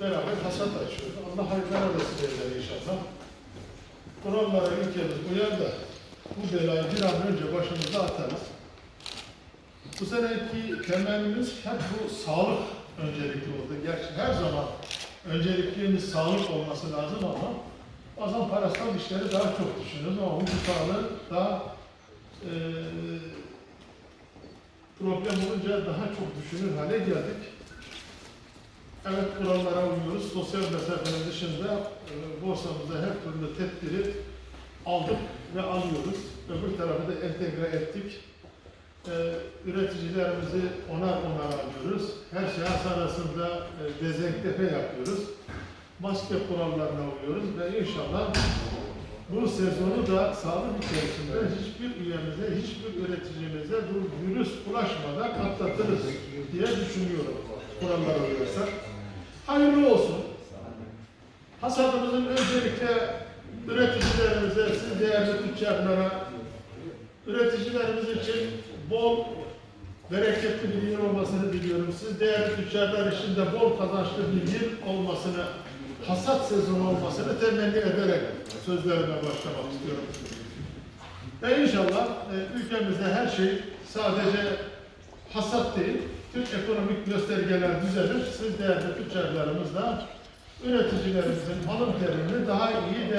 beraber hasat açıyoruz. Allah hayırlara vesile eder inşallah. Kurallara ülkemiz uyar da bu belayı bir an önce başımıza atarız. Bu seneki temennimiz hep bu sağlık öncelikli oldu. Gerçi her zaman önceliklimiz sağlık olması lazım ama bazen parasal işleri daha çok düşünüyoruz ama bu sağlığı daha eee problem olunca daha çok düşünür hale geldik. Evet kurallara uyuyoruz. Sosyal mesafenin dışında e, borsamızda her türlü tedbiri aldık ve alıyoruz. Öbür tarafı da entegre ettik. E, üreticilerimizi onar onar alıyoruz. Her şahıs arasında e, dezenfekte yapıyoruz. Maske kurallarına uyuyoruz ve inşallah bu sezonu da sağlık içerisinde hiçbir üyemize, hiçbir üreticimize bu virüs bulaşmadan atlatırız diye düşünüyorum kurallara uyarsak. Hayırlı olsun. Hasadımızın öncelikle üreticilerimize, siz değerli tüccarlara, üreticilerimiz için bol, bereketli bir yıl olmasını diliyorum. Siz değerli tüccarlar için de bol kazançlı bir yıl olmasını, hasat sezonu olmasını temenni ederek sözlerime başlamak istiyorum. Ve inşallah e, ülkemizde her şey sadece hasat değil, tüm ekonomik göstergeler düzelir. Siz değerli tüccarlarımız da üreticilerimizin alım terimini daha iyi